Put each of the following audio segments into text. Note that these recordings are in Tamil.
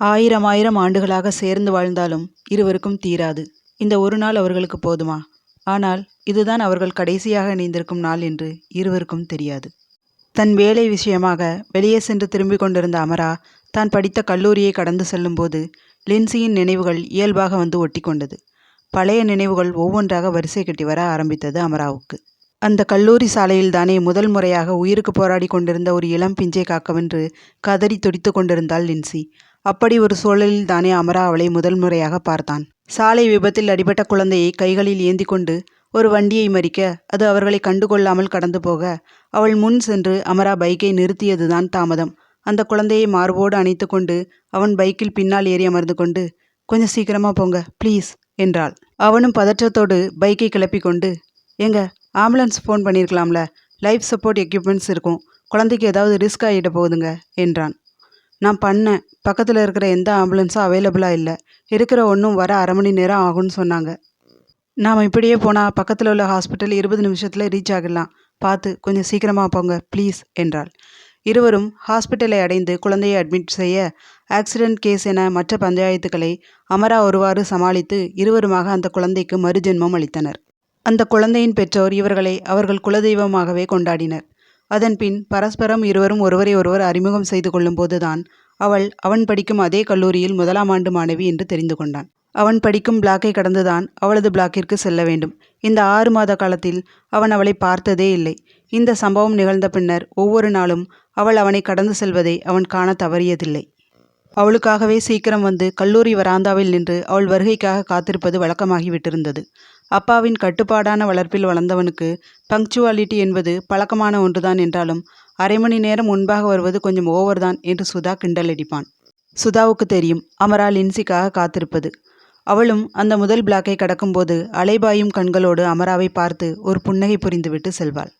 ஆயிரம் ஆயிரம் ஆண்டுகளாக சேர்ந்து வாழ்ந்தாலும் இருவருக்கும் தீராது. இந்த ஒரு நாள் அவர்களுக்கு போதுமா? ஆனால் இதுதான் அவர்கள் கடைசியாக இணைந்திருக்கும் நாள் என்று இருவருக்கும் தெரியாது. தன் வேலை விஷயமாக வெளியே சென்று திரும்பிக் கொண்டிருந்த அமரா தான் படித்த கல்லூரியை கடந்து செல்லும்போது லின்சியின் நினைவுகள் இயல்பாக வந்து ஒட்டி கொண்டது. பழைய நினைவுகள் ஒவ்வொன்றாக வரிசை கட்டி வர ஆரம்பித்தது அமராவுக்கு. அந்த கல்லூரி சாலையில் தானே முதல் முறையாக உயிருக்கு போராடி கொண்டிருந்த ஒரு இளம் பிஞ்சை காக்கவென்று கதறி துடித்து கொண்டிருந்தாள் லின்சி. அப்படி ஒரு சூழலில் தானே அமரா அவளை முதல் முறையாக பார்த்தான். சாலை விபத்தில் அடிபட்ட குழந்தையை கைகளில் ஏந்தி கொண்டு ஒரு வண்டியை மறிக்க அது அவர்களை கண்டுகொள்ளாமல் கடந்து போக அவள் முன் சென்று அமரா பைக்கை நிறுத்தியதுதான் தாமதம். அந்த குழந்தையை மார்போடு அணைத்து கொண்டு அவன் பைக்கில் பின்னால் ஏறி அமர்ந்து கொண்டு கொஞ்சம் சீக்கிரமா போங்க ப்ளீஸ் என்றாள். அவனும் பதற்றத்தோடு பைக்கை கிளப்பி கொண்டு ஏங்க ஆம்புலன்ஸ் ஃபோன் பண்ணியிருக்கலாம்ல லைஃப் சப்போர்ட் எக்யூப்மெண்ட்ஸ் இருக்கும் குழந்தைக்கு ஏதாவது ரிஸ்க் ஆகிட போகுதுங்க என்றான். நான் பண்ணேன். பக்கத்தில் இருக்கிற எந்த ஆம்புலன்ஸும் அவைலபிளாக இல்லை. இருக்கிற ஒன்றும் வர அரை மணி நேரம் ஆகும்னு சொன்னாங்க. நாம் இப்படியே போனால் பக்கத்தில் உள்ள ஹாஸ்பிட்டல் இருபது நிமிஷத்தில் ரீச் ஆகிடலாம். பார்த்து கொஞ்சம் சீக்கிரமாக போங்க ப்ளீஸ் என்றாள். இருவரும் ஹாஸ்பிட்டலை அடைந்து குழந்தையை அட்மிட் செய்ய ஆக்சிடென்ட் கேஸ் என மற்ற பஞ்சாயத்துக்களை அமரா ஒருவாறு சமாளித்து இருவருமாக அந்த குழந்தைக்கு மறுஜென்மம் அளித்தனர். அந்த குழந்தையின் பெற்றோர் இவர்களை அவர்கள் குலதெய்வமாகவே கொண்டாடினர். அதன்பின் பரஸ்பரம் இருவரும் ஒருவரை ஒருவர் அறிமுகம் செய்து கொள்ளும்போதுதான் அவள் அவன் படிக்கும் அதே கல்லூரியில் முதலாம் ஆண்டு மாணவி என்று தெரிந்து கொண்டான். அவன் படிக்கும் பிளாக்கை கடந்துதான் அவளது பிளாக்கிற்கு செல்ல வேண்டும். இந்த ஆறு மாத காலத்தில் அவன் அவளை பார்த்ததே இல்லை. இந்த சம்பவம் நிகழ்ந்த பின்னர் ஒவ்வொரு நாளும் அவள் அவனை கடந்து செல்வதை அவன் காண தவறியதில்லை. அவளுக்காகவே சீக்கிரம் வந்து கல்லூரி வராந்தாவில் நின்று அவள் வருகைக்காக காத்திருப்பது வழக்கமாகிவிட்டிருந்தது. அப்பாவின் கட்டுப்பாடான வளர்ப்பில் வளர்ந்தவனுக்கு பங்க்சுவாலிட்டி என்பது பழக்கமான ஒன்றுதான் என்றாலும் அரை மணி நேரம் முன்பாக வருவது கொஞ்சம் ஓவர்தான் என்று சுதா கிண்டலடிப்பான் சுதாவுக்கு தெரியும் அமரா லின்சிக்காக காத்திருப்பது. அவளும் அந்த முதல் பிளாக்கை கடக்கும்போது அலைபாயும் கண்களோடு அமராவை பார்த்து ஒரு புன்னகை புரிந்துவிட்டு செல்வாள்.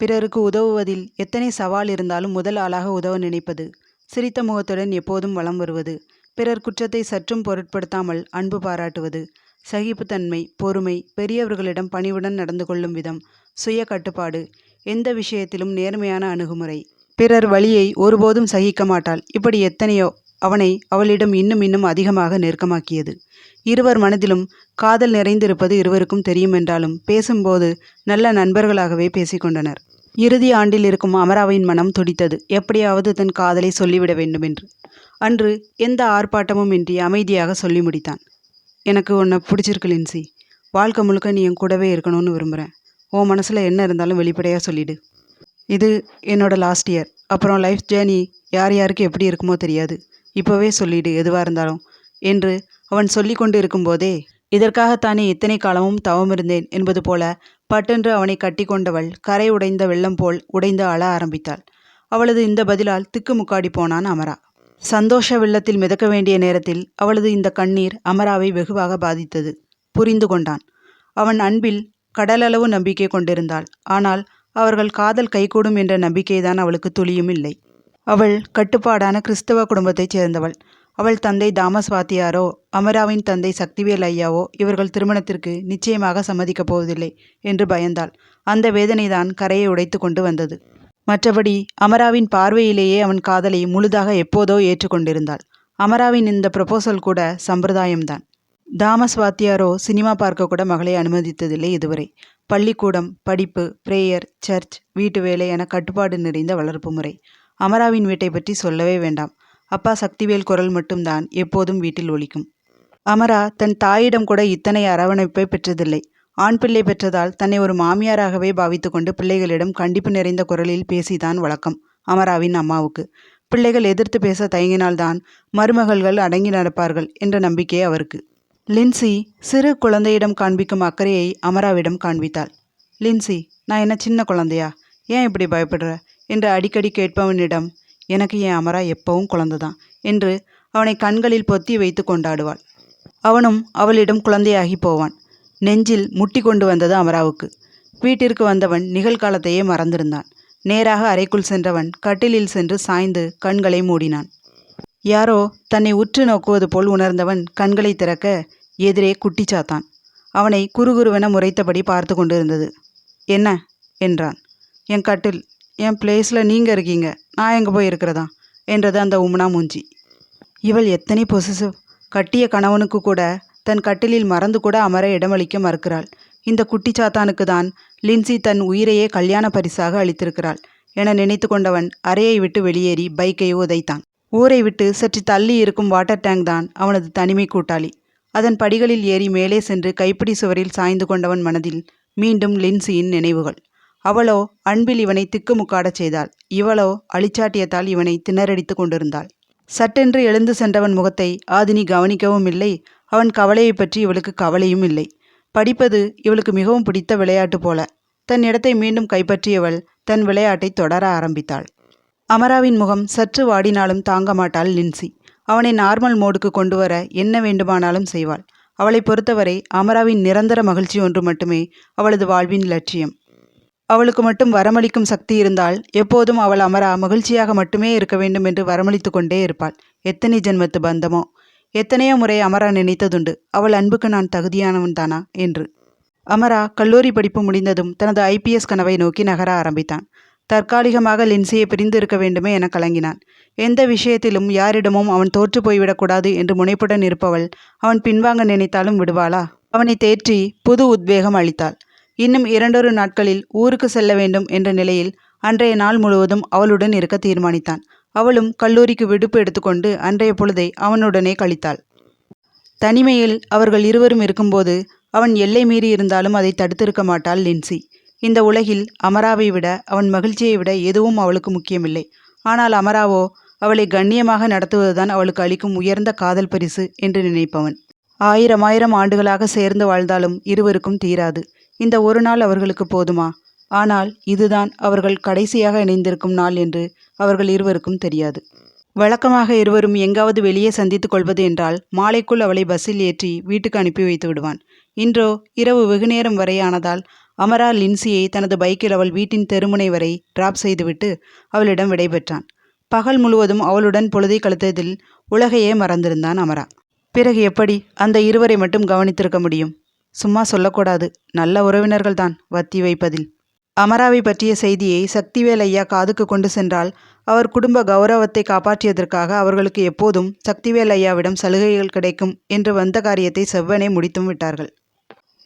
பிறருக்கு உதவுவதில் எத்தனை சவால் இருந்தாலும் முதல் ஆளாக உதவ நினைப்பது சிரித்த முகத்துடன் எப்போதும் வலம் வருவது பிறர் குற்றத்தை சற்றும் பொருட்படுத்தாமல் அன்பு பாராட்டுவது சகிப்புத்தன்மை பொறுமை பெரியவர்களிடம் பணிவுடன் நடந்து கொள்ளும் விதம் சுய கட்டுப்பாடு எந்த விஷயத்திலும் நேர்மையான அணுகுமுறை. பிறர் வழியை ஒருபோதும் சகிக்க மாட்டாள். இப்படி எத்தனையோ அவனை அவளிடம் இன்னும் இன்னும் அதிகமாக நெருக்கமாக்கியது. இருவர் மனதிலும் காதல் நிறைந்திருப்பது இருவருக்கும் தெரியும் என்றாலும் பேசும்போது நல்ல நண்பர்களாகவே பேசிக்கொண்டனர். இறுதி ஆண்டில் இருக்கும் அமராவின் மனம் துடித்தது. எப்படியாவது தன் காதலை சொல்லிவிட வேண்டுமென்று. அன்று எந்த ஆர்ப்பாட்டமும் இன்றி அமைதியாக சொல்லி முடித்தான் எனக்கு உன்னை பிடிச்சிருக்கு லின்சி. வாழ்க்கை முழுக்க நீ என் கூடவே இருக்கணும்னு விரும்புகிறேன் உன் மனசில் என்ன இருந்தாலும் வெளிப்படையாக சொல்லிடு. இது என்னோட லாஸ்ட் இயர் அப்புறம் லைஃப் ஜேர்னி யார் யாருக்கு எப்படி இருக்குமோ தெரியாது. இப்போவே சொல்லிடு எதுவாக இருந்தாலும். என்று அவன் சொல்லி கொண்டு இருக்கும்போதே இதற்காகத்தானே இத்தனை காலமும் தவம் இருந்தேன் என்பது போல பட்டென்று அவனை கட்டி கொண்டவள் கரை உடைந்த வெள்ளம் போல் உடைந்து அழ ஆரம்பித்தாள். அவளது இந்த பதிலால் திக்குமுக்காடி போனான் அமரா. சந்தோஷ வெள்ளத்தில் மிதக்க வேண்டிய நேரத்தில் அவளது இந்த கண்ணீர் அமராவை வெகுவாக பாதித்தது. புரிந்து கொண்டான். அவன் அன்பில் கடலளவு நம்பிக்கை கொண்டிருந்தாள். ஆனால் அவர்கள் காதல் கைகூடும் என்ற நம்பிக்கைதான் அவளுக்கு துளியும் இல்லை. அவள் கட்டுப்பாடான கிறிஸ்தவ குடும்பத்தைச் சேர்ந்தவள். அவள் தந்தை தாமஸ் வாத்தியாரோ அமராவின் தந்தை சக்திவேல் ஐயாவோ இவர்கள் திருமணத்திற்கு நிச்சயமாக சம்மதிக்கப் போவதில்லை என்று பயந்தாள். அந்த வேதனைதான் கரையை உடைத்து கொண்டு வந்தது. மற்றபடி அமராவின் பார்வையிலேயே அவன் காதலை முழுதாக எப்போதோ ஏற்றுக்கொண்டிருந்தாள். அமராவின் இந்த ப்ரொபோசல் கூட சம்பிரதாயம்தான். தாமஸ் வாத்தியாரோ சினிமா பார்க்க கூட மகளை அனுமதித்ததில்லை இதுவரை. பள்ளிக்கூடம் படிப்பு பிரேயர் சர்ச் வீட்டு வேலை என கட்டுப்பாடு நிறைந்த வளர்ப்பு முறை. அமராவின் வீட்டை பற்றி சொல்லவே வேண்டாம். அப்பா சக்திவேல் குரல் மட்டும்தான் எப்போதும் வீட்டில் ஒலிக்கும். அமரா தன் தாயிடம் கூட இத்தனை அரவணைப்பை பெற்றதில்லை. ஆண் பிள்ளை பெற்றதால் தன்னை ஒரு மாமியாராகவே பாவித்து கொண்டு பிள்ளைகளிடம் கண்டிப்பு நிறைந்த குரலில் பேசிதான் வழக்கம் அமராவின் அம்மாவுக்கு. பிள்ளைகள் எதிர்த்து பேச தயங்கினால்தான் மருமகள்கள் அடங்கி நடப்பார்கள் என்ற நம்பிக்கை அவருக்கு. லின்சி சிறு குழந்தையிடம் காண்பிக்கும் அக்கறையை அமராவிடம் காண்பித்தாள். லின்சி நான் என்ன சின்ன குழந்தையா? ஏன் இப்படி பயப்படுற? என்று அடிக்கடி கேட்பவனிடம் எனக்கு என் அமரா எப்பவும் குழந்தைதான் என்று அவனை கண்களில் பொத்தி வைத்து கொண்டாடுவாள். அவனும் அவளிடம் குழந்தையாகி போவான். நெஞ்சில் முட்டி கொண்டு வந்தது அமராவுக்கு. வீட்டிற்கு வந்தவன் நிகழ்காலத்தையே மறந்திருந்தான். நேராக அறைக்குள் சென்றவன் கட்டிலில் சென்று சாய்ந்து கண்களை மூடினான். யாரோ தன்னை உற்று நோக்குவது போல் உணர்ந்தவன் கண்களை திறக்க எதிரே குட்டிச்சாத்தான் அவனை குறுகுருவென முறைத்தபடி பார்த்து கொண்டிருந்தது. என்ன? என்றான். என் கட்டில் என் பிளேஸில் நீங்கள் இருக்கீங்க. நான் எங்கே போய் இருக்கிறதா? என்றது அந்த உம்னா மூஞ்சி. இவள் எத்தனை பொசிசிவ் கட்டிய கணவனுக்கு கூட தன் கட்டிலில் மறந்து கூட அமர இடமளிக்க மறுக்கிறாள். இந்த குட்டிச்சாத்தானுக்கு தான் லின்சி தன் உயிரையே கல்யாண பரிசாக அளித்திருக்கிறாள் என நினைத்து கொண்டவன் அறையை விட்டு வெளியேறி பைக்கை உதைத்தான். ஊரை விட்டு சற்று தள்ளி இருக்கும் வாட்டர் டேங்க் தான் அவனது தனிமை கூட்டாளி. அதன் படிகளில் ஏறி மேலே சென்று கைப்பிடி சுவரில் சாய்ந்து கொண்டவன் மனதில் மீண்டும் லின்சியின் நினைவுகள். அவளோ அன்பில் இவனை திக்குமுக்காடச் செய்தாள். இவளோ அழிச்சாட்டியத்தால் இவனை திணறடித்து கொண்டிருந்தாள். சட்டென்று எழுந்து சென்றவன் முகத்தை ஆதினி கவனிக்கவும் இல்லை. அவன் கவலையை பற்றி இவளுக்கு கவலையும் இல்லை. படிப்பது இவளுக்கு மிகவும் பிடித்த விளையாட்டு போல. தன் இடத்தை மீண்டும் கைப்பற்றியவள் தன் விளையாட்டை தொடர ஆரம்பித்தாள். அமராவின் முகம் சற்று வாடினாலும் தாங்க மாட்டாள் லின்சி. அவனை நார்மல் மோடுக்கு கொண்டு வர என்ன வேண்டுமானாலும் செய்வாள். அவளை பொறுத்தவரை அமராவின் நிரந்தர மகிழ்ச்சி ஒன்று மட்டுமே அவளது வாழ்வின் லட்சியம். அவளுக்கு மட்டும் வரமளிக்கும் சக்தி இருந்தால் எப்போதும் அவள் அமரா மகிழ்ச்சியாக மட்டுமே இருக்க வேண்டும் என்று வரமளித்து கொண்டே இருப்பாள். எத்தனை ஜென்மத்து பந்தமோ? எத்தனையோ முறை அமரா நினைத்ததுண்டு அவள் அன்புக்கு நான் தகுதியானவன் தானா? என்று. அமரா கல்லூரி படிப்பு முடிந்ததும் தனது ஐபிஎஸ் கனவை நோக்கி நகர ஆரம்பித்தான். தற்காலிகமாக லின்சியை பிரிந்து இருக்க வேண்டுமே என கலங்கினான். எந்த விஷயத்திலும் யாரிடமும் அவன் தோற்று போய்விடக்கூடாது என்று முனைப்புடன் இருப்பவள் அவன் பின்வாங்க நினைத்தாலும் விடுவாளா? அவனை தேற்றி புது உத்வேகம் அளித்தாள். இன்னும் இரண்டொரு நாட்களில் ஊருக்கு செல்ல வேண்டும் என்ற நிலையில் அன்றைய நாள் முழுவதும் அவளுடன் இருக்க தீர்மானித்தான். அவளும் கல்லூரிக்கு விடுப்பு எடுத்துக்கொண்டு அன்றைய பொழுதை அவனுடனே கழித்தாள். தனிமையில் அவர்கள் இருவரும் இருக்கும்போது அவன் எல்லை மீறி இருந்தாலும் அதை தடுத்திருக்க மாட்டாள் லின்சி. இந்த உலகில் அமராவை விட அவன் மகிழ்ச்சியை விட எதுவும் அவளுக்கு முக்கியமில்லை. ஆனால் அமராவோ அவளை கண்ணியமாக நடத்துவதுதான் அவளுக்கு அளிக்கும் உயர்ந்த காதல் பரிசு என்று நினைப்பவன். ஆயிரம் ஆயிரம் ஆண்டுகளாக சேர்ந்து வாழ்ந்தாலும் இருவருக்கும் தீராது. இந்த ஒரு நாள் அவர்களுக்கு போதுமா? ஆனால் இதுதான் அவர்கள் கடைசியாக இணைந்திருக்கும் நாள் என்று அவர்கள் இருவருக்கும் தெரியாது. வழக்கமாக இருவரும் எங்காவது வெளியே சந்தித்துக் கொள்வது என்றால் மாலைக்குள் அவளை பஸ்ஸில் ஏற்றி வீட்டுக்கு அனுப்பி வைத்து விடுவான். இன்றோ இரவு வெகுநேரம் வரையானதால் அமரா லின்சியை தனது பைக்கில் அவள் வீட்டின் தெருமுனை வரை டிராப் செய்துவிட்டு அவளிடம் விடைபெற்றான் பகல் முழுவதும் அவளுடன் பொழுதை கழித்ததில் உலகையே மறந்திருந்தான் அமரா. பிறகு எப்படி அந்த இருவரை மட்டும் கவனித்திருக்க முடியும்? சும்மா சொல்லக்கூடாது. நல்ல உறவினர்கள்தான் வத்தி வைப்பதில். அமராவை பற்றிய செய்தியை சக்திவேல் ஐயா காதுக்கு கொண்டு சென்றால் அவர் குடும்ப கௌரவத்தை காப்பாற்றியதற்காக அவர்களுக்கு எப்போதும் சக்திவேல் ஐயாவிடம் சலுகைகள் கிடைக்கும் என்று வந்த காரியத்தை செவ்வனே முடித்தும் விட்டார்கள்.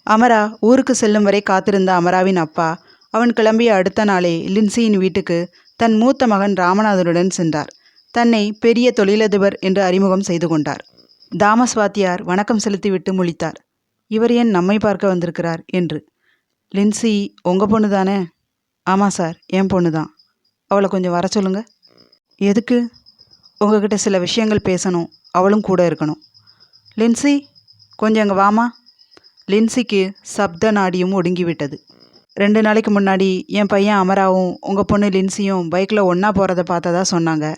அமரா ஊருக்கு செல்லும் வரை காத்திருந்த அமராவின் அப்பா அவன் கிளம்பிய அடுத்த நாளே லின்சியின் வீட்டுக்கு தன் மூத்த மகன் ராமநாதனுடன் சென்றார். தன்னை பெரிய தொழிலதிபர் என்று அறிமுகம் செய்து கொண்டார். தாமஸ்வாத்தியார் வணக்கம் செலுத்திவிட்டு முழித்தார். இவர் ஏன் நம்மை பார்க்க வந்திருக்கிறார்? என்று லின்சி உங்கள் பொண்ணு தானே? ஆமாம் சார் என் பொண்ணு தான். அவளை கொஞ்சம் வர சொல்லுங்க. எதுக்கு? உங்ககிட்ட சில விஷயங்கள் பேசணும். அவளும் கூட இருக்கணும். லின்சி கொஞ்சம் அங்கே வாமா. லின்சிக்கு சப்த நாடியும் ஒடுங்கிவிட்டது. ரெண்டு நாளைக்கு முன்னாடி என் பையன் அமராவும் உங்கள் பொண்ணு லின்சியும் பைக்கில் ஒன்றா போகிறத பார்த்ததா சொன்னாங்க.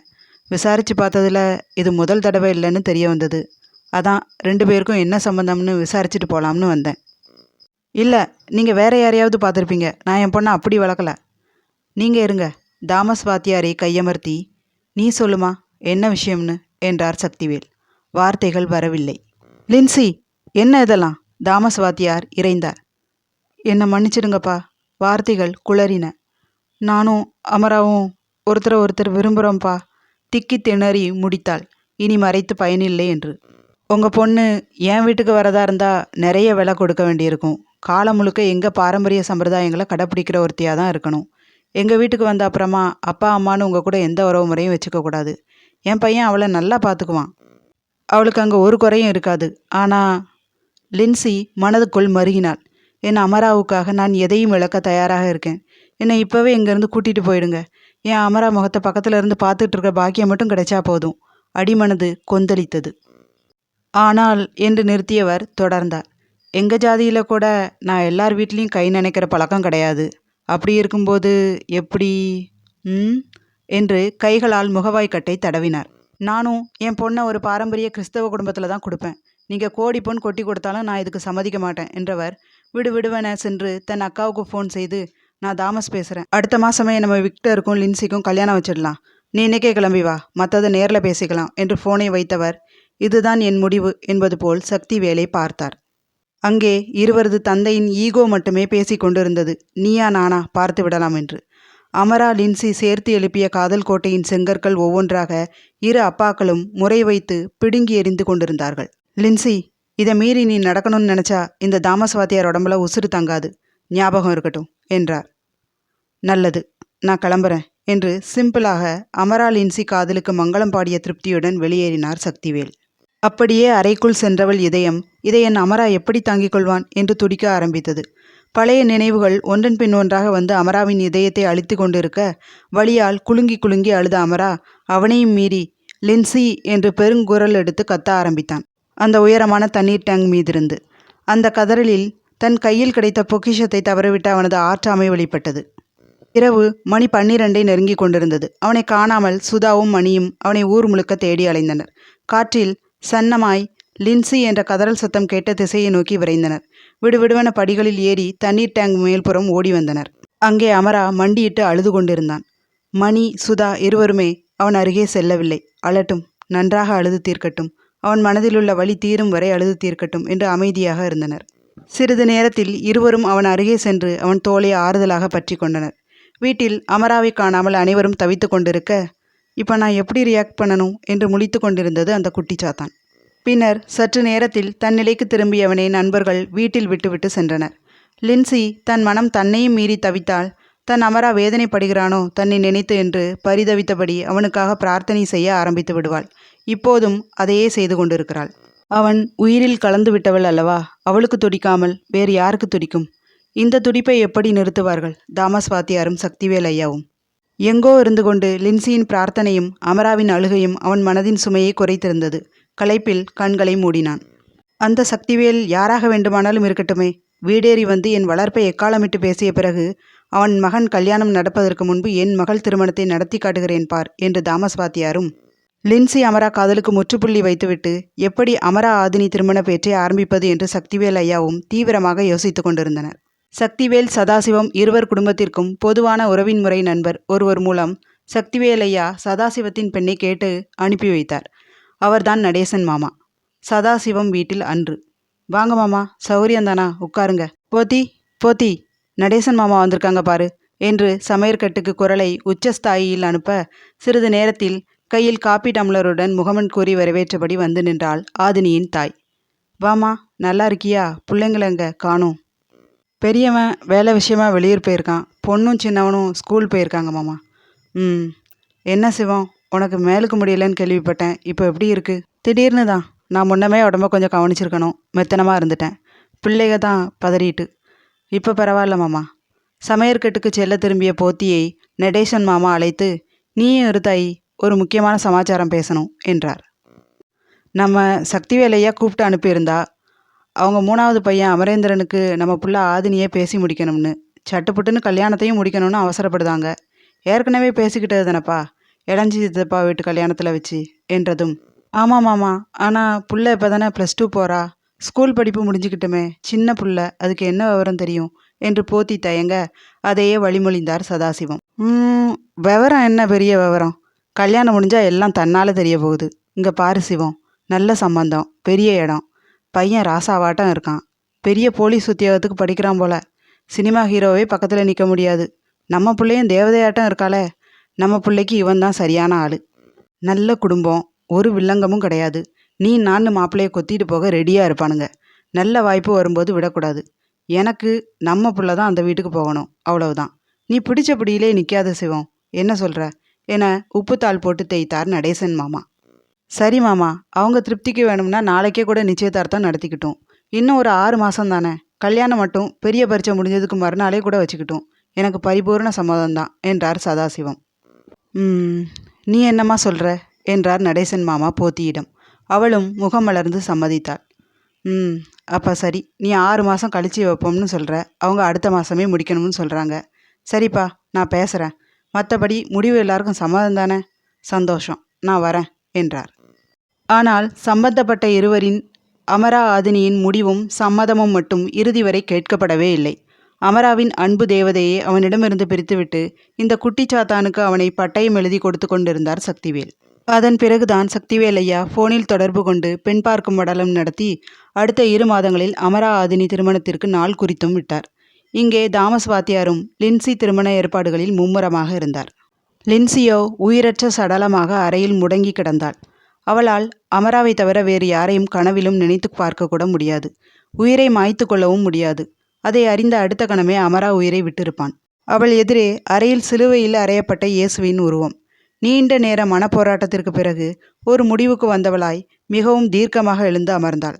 விசாரித்து பார்த்ததில் இது முதல் தடவை இல்லைன்னு தெரிய வந்தது. அதான் ரெண்டு பேருக்கும் என்ன சம்மந்தம்னு விசாரிச்சுட்டு போகலாம்னு வந்தேன். இல்லை நீங்கள் வேற யாரையாவது பார்த்துருப்பீங்க. நான் என் பொண்ணை அப்படி வளர்க்கல. நீங்கள் இருங்க. தாமஸ் வாத்தியாரை கையமர்த்தி நீ சொல்லுமா என்ன விஷயம்னு? என்றார் சக்திவேல். வார்த்தைகள் வரவில்லை. லின்சி என்ன இதெல்லாம்? தாமஸ் வாத்தியார் இறைந்தார். என்னை மன்னிச்சிடுங்கப்பா. வார்த்தைகள் குளறின. நானும் அமராவும் ஒருத்தரை ஒருத்தர் விரும்புகிறோம்ப்பா திக்கி திணறி முடித்தாள். இனி மறைத்து பயனில்லை என்று. உங்கள் பொண்ணு என் வீட்டுக்கு வரதா இருந்தால் நிறைய விலை கொடுக்க வேண்டியிருக்கும். காலம் முழுக்க எங்கள் பாரம்பரிய சம்பிரதாயங்களை கடைப்பிடிக்கிற ஒருத்தியாக தான் இருக்கணும். எங்கள் வீட்டுக்கு வந்த அப்புறமா அப்பா அம்மான்னு உங்கள் கூட எந்த உறவு முறையும் வச்சுக்கக்கூடாது என் பையன் அவளை நல்லா பார்த்துக்குவான் அவளுக்கு அங்கே ஒரு குறையும் இருக்காது. ஆனால் லின்சி மனதுக்குள் மருகினாள். என் அமராவுக்காக நான் எதையும் இழக்க தயாராக இருக்கேன். என்னை இப்போவே இங்கேருந்து கூட்டிகிட்டு போயிடுங்க. என் அமரா முகத்தை பக்கத்தில் இருந்து பார்த்துட்டு இருக்க பாக்கியம் மட்டும் கிடைச்சா போதும். அடிமனது கொந்தளித்தது. ஆனால் என்று நிறுத்தியவர் தொடர்ந்தார். எங்கள் ஜாதியில் கூட நான் எல்லார் வீட்லேயும் கை நினைக்கிற பழக்கம் கிடையாது. அப்படி இருக்கும்போது எப்படி? ம்? என்று கைகளால் முகவாய்க்கட்டை தடவினார். நானும் என் பொண்ணை ஒரு பாரம்பரிய கிறிஸ்தவ குடும்பத்தில் தான் கொடுப்பேன். நீங்கள் கோடி பொன் கொட்டி கொடுத்தாலும் நான் இதுக்கு சம்மதிக்க மாட்டேன் என்றவர் விடு விடுவன சென்று தன் அக்காவுக்கு ஃபோன் செய்து நான் தாமஸ் பேசுகிறேன் அடுத்த மாதமே நம்ம விக்டருக்கும் லின்சிக்கும் கல்யாணம் வச்சிடலாம். நீ இன்னைக்கே கிளம்பி வா. மற்றதை நேரில் பேசிக்கலாம் என்று ஃபோனை வைத்தவர் இதுதான் என் முடிவு என்பது போல் சக்தி வேலை பார்த்தார். அங்கே இருவரது தந்தையின் ஈகோ மட்டுமே பேசிக் கொண்டிருந்தது. நீயா நானா? பார்த்து விடலாம் என்று. அமரா லின்சி சேர்த்து எழுப்பிய காதல் கோட்டையின் செங்கற்கள் ஒவ்வொன்றாக இரு அப்பாக்களும் முறை வைத்து பிடுங்கி எறிந்து கொண்டிருந்தார்கள். லின்சி இதை மீறி நீ நடக்கணும்னு நினச்சா இந்த தாமஸ் வாத்தியார் உடம்புல உசுறு தங்காது. ஞாபகம் இருக்கட்டும் என்றார். நல்லது நான் கிளம்புறேன் என்று சிம்பிளாக அமரா லின்சி காதலுக்கு மங்களம் பாடிய திருப்தியுடன் வெளியேறினார் சக்திவேல். அப்படியே அறைக்குள் சென்றவள் இதயம் இதை என் அமரா எப்படி தாங்கிக் கொள்வான் என்று துடிக்க ஆரம்பித்தது. பழைய நினைவுகள் ஒன்றன் பின் ஒன்றாக வந்து அமராவின் இதயத்தை அழித்து கொண்டிருக்க வழியால் குலுங்கி குலுங்கி அழுத அமரா அவனையும் மீறி லின்சி என்று பெருங்குரல் எடுத்து கத்த ஆரம்பித்தான். அந்த உயரமான தண்ணீர் டேங்க் மீதிருந்து. அந்த கதறலில் தன் கையில் கிடைத்த பொக்கிஷத்தை தவறவிட்ட அவனது ஆற்றாமை வெளிப்பட்டது. இரவு மணி பன்னிரண்டை நெருங்கி கொண்டிருந்தது. அவனை காணாமல் சுதாவும் மணியும் அவனை ஊர் முழுக்க தேடி அலைந்தனர். காற்றில் சன்னமாய் லின்சி என்ற கதறல் சத்தம் கேட்ட திசையை நோக்கி விரைந்தனர். விடுவிடுவன படிகளில் ஏறி தண்ணீர் டேங்க் மேல்புறம் ஓடி வந்தனர். அங்கே அமரா மண்டியிட்டு அழுது கொண்டிருந்தான். மணி சுதா இருவருமே அவன் அருகே செல்லவில்லை. அழட்டும் நன்றாக அழுது தீர்க்கட்டும். அவன் மனதிலுள்ள வழி தீரும் வரை அழுது தீர்க்கட்டும் என்று அமைதியாக இருந்தனர். சிறிது நேரத்தில் இருவரும் அவன் அருகே சென்று அவன் தோலை ஆறுதலாக பற்றி கொண்டனர். வீட்டில் அமராவை காணாமல் அனைவரும் தவித்து கொண்டிருக்க இப்போ நான் எப்படி ரியாக்ட் பண்ணணும் என்று முழித்து கொண்டிருந்தது அந்த குட்டிச்சாத்தான் பின்னர் சற்று நேரத்தில் தன் நிலைக்கு திரும்பியவனை நண்பர்கள் வீட்டில் விட்டுவிட்டு சென்றனர். லின்சி தன் மனம் தன்னையும் மீறி தவித்தால் தன் அமரா வேதனைப்படுகிறானோ தன்னை நினைத்து என்று பரிதவித்தபடி அவனுக்காக பிரார்த்தனை செய்ய ஆரம்பித்து விடுவாள். இப்போதும் அதையே செய்து கொண்டிருக்கிறாள். அவன் உயிரில் கலந்து விட்டவள் அல்லவா? அவளுக்கு துடிக்காமல் வேறு யாருக்கு துடிக்கும்? இந்த துடிப்பை எப்படி நிறுத்துவார்கள்? தாமஸ் வாத்தியாரும் சக்திவேல் ஐயாவும். எங்கோ இருந்து கொண்டு லின்சியின் பிரார்த்தனையும் அமராவின் அழுகையும் அவன் மனதின் சுமையை குறைத்திருந்தது. களைப்பில் கண்களை மூடினான். அந்த சக்திவேல் யாராக வேண்டுமானாலும் இருக்கட்டுமே. வீடேறி வந்து என் வளர்ப்பை எக்காலமிட்டு பேசிய பிறகு அவன் மகன் கல்யாணம் நடப்பதற்கு முன்பு என் மகள் திருமணத்தை நடத்தி காட்டுகிறேன் பார் என்று தாமஸ் வாத்தியாரும் லின்சி அமரா காதலுக்கு முற்றுப்புள்ளி வைத்துவிட்டு எப்படி அமரா ஆதினி திருமண பேச்சை ஆரம்பிப்பது என்று சக்திவேல் ஐயாவும் தீவிரமாக யோசித்துக் கொண்டிருந்தனர். சக்திவேல் சதாசிவம் இருவர் குடும்பத்திற்கும் பொதுவான உறவின் முறை நண்பர் ஒருவர் மூலம் சக்திவேலையா சதாசிவத்தின் பெண்ணை கேட்டு அனுப்பி வைத்தார். அவர்தான் நடேசன் மாமா. சதாசிவம் வீட்டில் அன்று வாங்க மாமா சௌரியந்தானா உட்காருங்க. போத்தி போத்தி நடேசன் மாமா வந்திருக்காங்க பாரு என்று சமையற்கட்டுக்கு குரலை உச்சஸ்தாயியில் அனுப்ப சிறிது நேரத்தில் கையில் காப்பி டம்ளருடன் முகமன் கூறி வரவேற்றபடி வந்து நின்றாள் ஆதினியின் தாய். வாமா நல்லா இருக்கியா? பிள்ளைங்களங்க காணோம். பெரியவன் வேலை விஷயமா வெளியூர் போயிருக்கான். பொண்ணும் சின்னவனும் ஸ்கூல் போயிருக்காங்க மாமா. ம். என்ன சிவம்? உனக்கு மேலுக்கு முடியலன்னு கேள்விப்பட்டேன். இப்போ எப்படி இருக்கு? திடீர்னு தான். நான் முன்னமே உடம்ப கொஞ்சம் கவனிச்சிருக்கணும். மெத்தனமாக இருந்துட்டேன். பிள்ளைக தான் பதறிட்டு. இப்போ பரவாயில்ல மாமா. சமையற்கட்டுக்கு செல்ல திரும்பிய போத்தியை நடேசன் மாமா அழைத்து நீயும் இருத்தாயி ஒரு முக்கியமான சமாச்சாரம் பேசணும் என்றார். நம்ம சக்திவேலையா கூப்பிட்டு அனுப்பியிருந்தா அவங்க மூணாவது பையன் அமரேந்திரனுக்கு நம்ம புள்ள ஆதினியே பேசி முடிக்கணும்னு. சட்டுப்புட்டுன்னு கல்யாணத்தையும் முடிக்கணும்னு அவசரப்படுதாங்க. ஏற்கனவே பேசிக்கிட்டது தானப்பா? இளஞ்சி சித்தப்பா வீட்டு கல்யாணத்தில் வச்சு என்றதும். ஆமாம் மாமா ஆனால் புள்ள இப்போ தானே ப்ளஸ் டூ போகிறா ஸ்கூல் படிப்பு முடிஞ்சுக்கிட்டுமே சின்ன புள்ள அதுக்கு என்ன விவரம் தெரியும்? என்று போத்தி தயங்க அதையே வழிமொழிந்தார் சதாசிவம். விவரம் என்ன பெரிய விவரம்? கல்யாணம் முடிஞ்சால் எல்லாம் தன்னால் தெரிய போகுது. இங்கே பாரு சிவம் நல்ல சம்பந்தம் பெரிய இடம். பையன் ராசாவாட்டம் இருக்கான். பெரிய போலீஸ் உத்தியோகத்துக்கு படிக்கிறான் போல. சினிமா ஹீரோவே பக்கத்தில் நிற்க முடியாது. நம்ம பிள்ளையும் தேவதையாட்டம் இருக்காளே. நம்ம பிள்ளைக்கு இவன் தான் சரியான ஆள். நல்ல குடும்பம் ஒரு வில்லங்கமும் கிடையாது. நீ நான் மாப்பிள்ளையை கொத்திட்டு போக ரெடியாக இருப்பானுங்க. நல்ல வாய்ப்பு வரும்போது விடக்கூடாது. எனக்கு நம்ம புள்ள தான் அந்த வீட்டுக்கு போகணும். அவ்வளவுதான். நீ பிடிச்ச பிடியிலே நிற்காத சிவம். என்ன சொல்கிற என உப்புத்தாள் போட்டு தேய்த்தார் நடேசன் மாமா. சரி மாமா அவங்க திருப்திக்கு வேணும்னா நாளைக்கே கூட நிச்சயதார்த்தம் நடத்திக்கிட்டோம். இன்னும் ஒரு ஆறு மாதம் தானே. கல்யாணம் மட்டும் பெரிய பரீட்சை முடிஞ்சதுக்கு மறுநாளே கூட வச்சுக்கிட்டோம். எனக்கு பரிபூர்ண சம்மதம் தான் என்றார் சதாசிவம். ம் நீ என்னம்மா சொல்கிற என்றார் நடேசன் மாமா போத்தியிடம். அவளும் முகம் மலர்ந்து சம்மதித்தாள். ம் அப்போ சரி நீ ஆறு மாதம் கழித்து வைப்போம்னு சொல்கிற அவங்க அடுத்த மாதமே முடிக்கணும்னு சொல்கிறாங்க சரிப்பா நான் பேசுகிறேன் மற்றபடி முடிவு எல்லாருக்கும் சம்மதம் தானே? சந்தோஷம் நான் வரேன் என்றார். ஆனால் சம்பந்தப்பட்ட இருவரின் அமரா ஆதினியின் முடிவும் சம்மதமும் மட்டும் இறுதி வரை கேட்கப்படவே இல்லை. அமராவின் அன்பு தேவதையை அவனிடமிருந்து பிரித்துவிட்டு இந்த குட்டிச்சாத்தானுக்கு அவனை பட்டயம் எழுதி கொடுத்து கொண்டிருந்தார் சக்திவேல். அதன் பிறகுதான் சக்திவேல் ஐயா ஃபோனில் தொடர்பு கொண்டு பெண் பார்க்கும் மடலம் நடத்தி அடுத்த இரு மாதங்களில் அமரா ஆதினி திருமணத்திற்கு நாள் குறித்தும் விட்டார். இங்கே தாமஸ் வாத்தியாரும் லின்சி திருமண ஏற்பாடுகளில் மும்முரமாக இருந்தார். லின்சியோ உயிரற்ற சடலமாக அறையில் முடங்கி கிடந்தாள். அவளால் அமராவை தவிர வேறு யாரையும் கனவிலும் நினைத்து பார்க்கக்கூட முடியாது. உயிரை மாய்த்து கொள்ளவும் முடியாது. அதை அறிந்த அடுத்த கணமே அமரா உயிரை விட்டிருப்பான். அவள் எதிரே அறையில் சிலுவையில் அறையப்பட்ட இயேசுவின் உருவம். நீண்ட நேர மனப்போராட்டத்திற்கு பிறகு ஒரு முடிவுக்கு வந்தவளாய் மிகவும் தீர்க்கமாக எழுந்து அமர்ந்தாள்.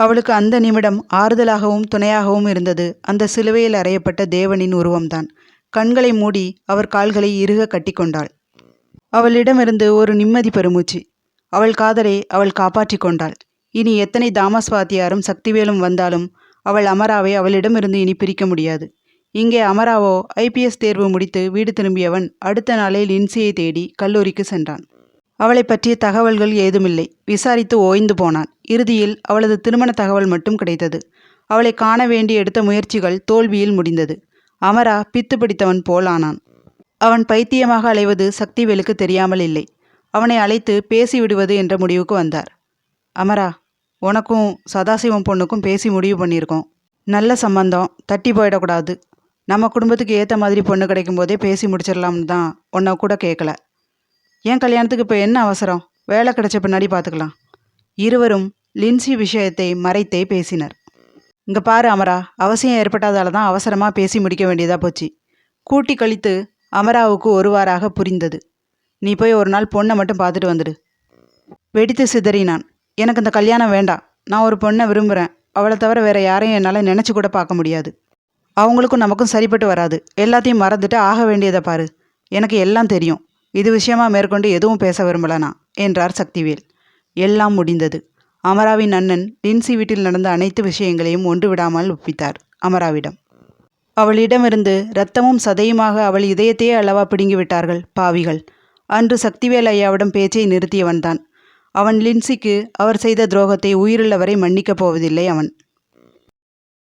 அவளுக்கு அந்த நிமிடம் ஆறுதலாகவும் துணையாகவும் இருந்தது அந்த சிலுவையில் அறையப்பட்ட தேவனின் உருவம்தான். கண்களை மூடி அவர் கால்களை இறுக கட்டிக்கொண்டாள் அவளிடமிருந்து ஒரு நிம்மதி பெருமூச்சு. அவள் காதலை அவள் காப்பாற்றி கொண்டாள். இனி எத்தனை தாமஸ் வாத்தியாரும் சக்திவேலும் வந்தாலும் அவள் அமராவை அவளிடமிருந்து இனி பிரிக்க முடியாது. இங்கே அமராவோ ஐபிஎஸ் தேர்வு முடித்து வீடு திரும்பியவன் அடுத்த நாளே லின்சியை தேடி கல்லூரிக்கு சென்றான். அவளை பற்றிய தகவல்கள் ஏதுமில்லை. விசாரித்து ஓய்ந்து போனான். இறுதியில் அவளது திருமண தகவல் மட்டும் கிடைத்தது. அவளை காண வேண்டி எடுத்த முயற்சிகள் தோல்வியில் முடிந்தது. அமரா பித்து பிடித்தவன் போலானான் அவன் பைத்தியமாக அலைவது சக்திவேலுக்கு தெரியாமல் இல்லை. அவனை அழைத்து பேசிவிடுவது என்ற முடிவுக்கு வந்தார். அமரா உனக்கும் சதாசிவம் பொண்ணுக்கும் பேசி முடிவு பண்ணியிருக்கோம். நல்ல சம்பந்தம் தட்டி போயிடக்கூடாது. நம்ம குடும்பத்துக்கு ஏற்ற மாதிரி பொண்ணு கிடைக்கும் போதே பேசி முடிச்சிடலாம்னு தான் உன்னை கூட கேட்கல ஏன் கல்யாணத்துக்கு இப்போ என்ன அவசரம்? வேலை கிடைச்ச பின்னாடி பார்த்துக்கலாம் இருவரும் லின்சி விஷயத்தை மறைத்தே பேசினர். இங்கே பாரு அமரா அவசியம் ஏற்பட்டதால தான் அவசரமாக பேசி முடிக்க வேண்டியதாக போச்சு. கூட்டி கழித்து அமராவுக்கு ஒருவாறாக புரிந்தது. நீ போய் ஒரு நாள் பொண்ணை மட்டும் பார்த்துட்டு வந்துடு. வெடித்து சிதறினான். எனக்கு இந்த கல்யாணம் வேண்டாம். நான் ஒரு பொண்ணை விரும்புகிறேன் அவளை தவிர வேற யாரையும் என்னால் நினச்சி கூட பார்க்க முடியாது. அவங்களுக்கும் நமக்கும் சரிப்பட்டு வராது. எல்லாத்தையும் மறந்துட்டு ஆக வேண்டியதை பாரு. எனக்கு எல்லாம் தெரியும். இது விஷயமா மேற்கொண்டு எதுவும் பேச விரும்பலனா என்றார் சக்திவேல். எல்லாம் முடிந்தது. அமராவின் அண்ணன் லின்சி வீட்டில் நடந்த அனைத்து விஷயங்களையும் ஒன்று விடாமல் ஒப்பித்தார். அமராவிடம் அவளிடமிருந்து இரத்தமும் சதையுமாக அவள் இதயத்தையே அளவா பிடுங்கி விட்டார்கள் பாவிகள். அன்று சக்திவேல் ஐயாவிடம் பேச்சை நிறுத்தியவன்தான். அவன் லின்சிக்கு அவர் செய்த துரோகத்தை உயிருள்ளவரை மன்னிக்கப் போவதில்லை அவன்.